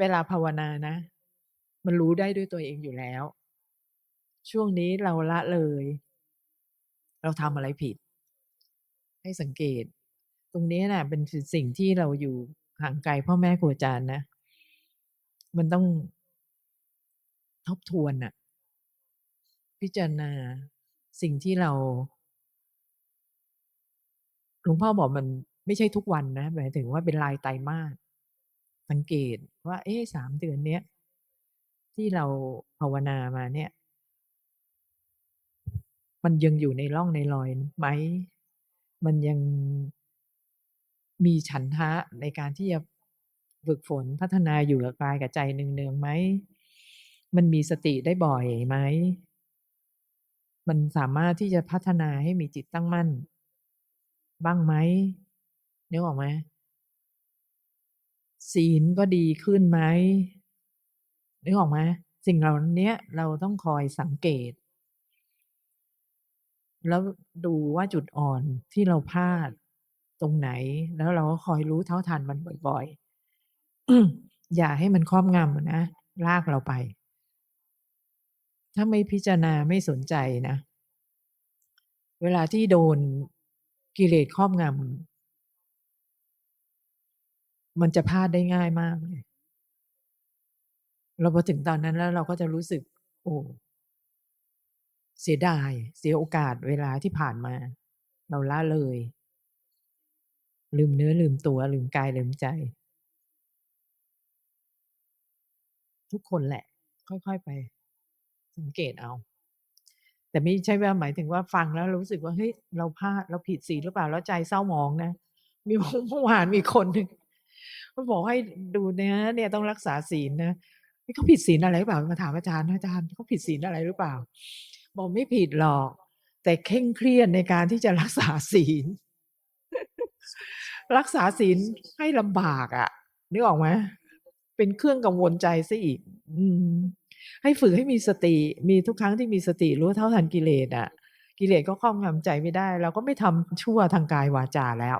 เวลาภาวนานะ มันรู้ได้ด้วยตัวเองอยู่แล้ว ช่วงนี้เราละเลย เราทำอะไรผิด ให้สังเกต ตรงนี้น่ะ เป็นสิ่งที่เราอยู่ห่างไกลพ่อแม่ครูอาจารย์นะ มันต้องทบทวนน่ะ พิจารณาสิ่งที่เราหลวงพ่อบอกมันไม่ใช่ทุกวันนะหมายถึงว่าเป็นรายไตรมาส สังเกตว่า เอ๊ะ3เดือนเนี้ยที่เราภาวนามาเนี่ย มันยังอยู่ในร่องในรอยไหม มันยังมีฉันทะในการที่จะฝึกฝนพัฒนาอยู่กับกายกับใจเนืองๆไหม มันมีสติได้บ่อยไหม มันสามารถที่จะพัฒนาให้มีจิตตั้งมั่น บ้างไหมนึกออกไหม ศีลก็ดีขึ้นไหมนึกออกไหมสิ่งเหล่านี้เราต้องคอยสังเกต แล้วดูว่าจุดอ่อนที่เราพลาดตรงไหน แล้วเราก็คอยรู้เท่าทันมันบ่อยๆ อย่าให้มันครอบงำนะลากเราไป ถ้าไม่พิจารณาไม่สนใจนะ เวลาที่โดนกิเลสครอบงำ มันจะพลาดได้ง่ายมากเลยเราพอถึงตอนนั้นแล้วเราก็จะรู้สึก โอ้เสียดาย เสียโอกาสเวลาที่ผ่านมา เราละเลย ลืมเนื้อลืมตัว ลืมกายลืมใจ ทุกคนแหละ ค่อยๆไป สังเกตเอา แต่ไม่ใช่ว่าหมายถึงว่าฟังแล้วรู้สึกว่าเฮ้ยเราพลาดเราผิดศีลหรือเปล่าแล้วใจเศร้าหมองนะมีเมื่อวานมีคนหนึ่ง เขาบอกให้ดูเนะเนี่ยต้องรักษาศีลนะเฮ้ยเขาผิดศีลอะไรหรือเปล่ามาถามอาจารย์อาจารย์เขาผิดศีลอะไรหรือเปล่า บอกไม่ผิดหรอก แต่เคร่งเครียดในการที่จะรักษาศีล รักษาศีลให้ลำบากอะนึกออกไหมเป็นเครื่องกังวลใจเสียอีก อืม ให้ฝึกให้มีสติ มีทุกครั้งที่มีสติรู้เท่าทันกิเลสอะกิเลสก็ครอบงำใจไม่ได้ เราก็ไม่ทำชั่วทางกายวาจาแล้ว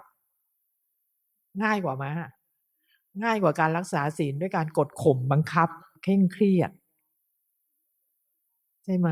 ง่ายกว่าไหม ง่ายกว่าการรักษาศีลด้วยการกดข่มบังคับ เคร่งเครียด ใช่ไหม